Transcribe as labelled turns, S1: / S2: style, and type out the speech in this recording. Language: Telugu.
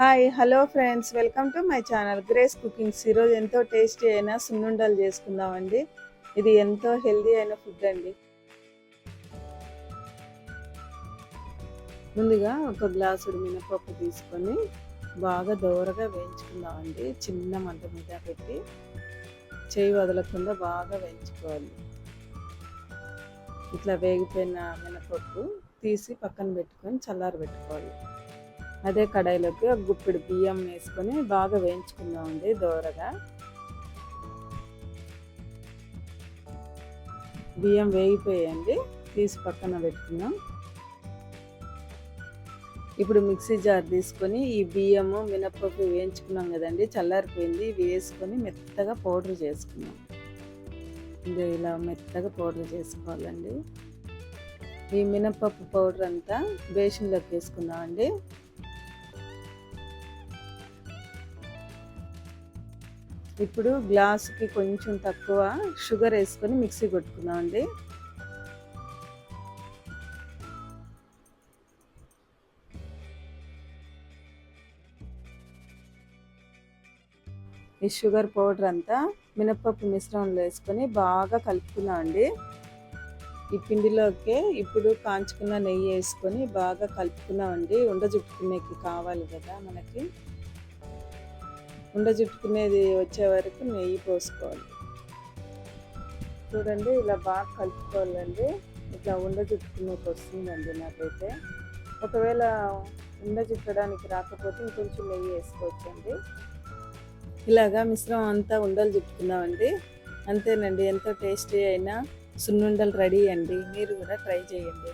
S1: Hi hello friends. Welcome to my channel grace cookings. ఈరోజు ఎంతో టేస్టీ అయిన సున్నుండలు చేసుకుందామండి. ఇది ఎంతో హెల్దీ అయిన ఫుడ్ అండి. ముందుగా ఒక గ్లాసుడు మినపప్పు తీసుకొని బాగా దోరగా వేయించుకుందామండి. చిన్న మంట మీద పెట్టి చేయి వదలకుండా బాగా వేయించుకోవాలి. ఇట్లా వేగిపోయిన మినపప్పు తీసి పక్కన పెట్టుకొని చల్లారి పెట్టుకోవాలి అదే కడాయిలోకి ఒక గుప్పిడి బియ్యం వేసుకొని బాగా వేయించుకుందామండి దోరగా. బియ్యం వేగిపోయాయండి తీసి పక్కన పెట్టుకుందాం. ఇప్పుడు మిక్సీ జార్ తీసుకొని ఈ బియ్యము మినపప్పు వేయించుకున్నాం కదండి చల్లారిపోయింది ఇవి వేసుకొని మెత్తగా పౌడర్ చేసుకున్నాం ఇంకా ఇలా మెత్తగా పౌడర్ చేసుకోవాలండి. ఈ మినపప్పు పౌడర్ అంతా బేషన్లోకి వేసుకుందామండి. ఇప్పుడు గ్లాసుకి కొంచెం తక్కువ షుగర్ వేసుకొని మిక్సీ కొట్టుకుందామండి. ఈ షుగర్ పౌడర్ అంతా మినప్పప్పు మిశ్రమంలో వేసుకొని బాగా కలుపుకున్నామండి ఈ పిండిలోకి ఇప్పుడు కాంచుకున్న నెయ్యి వేసుకొని బాగా కలుపుకున్నామండి ఉండ చుట్టుకునేకి కావాలి కదా మనకి. ఉండ చుట్టుకునేది వచ్చే వరకు నెయ్యి పోసుకోవాలి. చూడండి ఇలా బాగా కలుపుకోవాలండి. ఇట్లా ఉండ చుట్టుకునేకి వస్తుందండి నాకైతే. ఒకవేళ ఉండ చుట్టడానికి రాకపోతే ఇంకొంచెం నెయ్యి వేసుకోవచ్చండి. ఇలాగా మిశ్రమం అంతా ఉండలు చుట్టుకుందామండి అంతేనండి ఎంతో టేస్టీ అయినా సున్నుండలు రెడీ అండి. మీరు కూడా ట్రై చేయండి.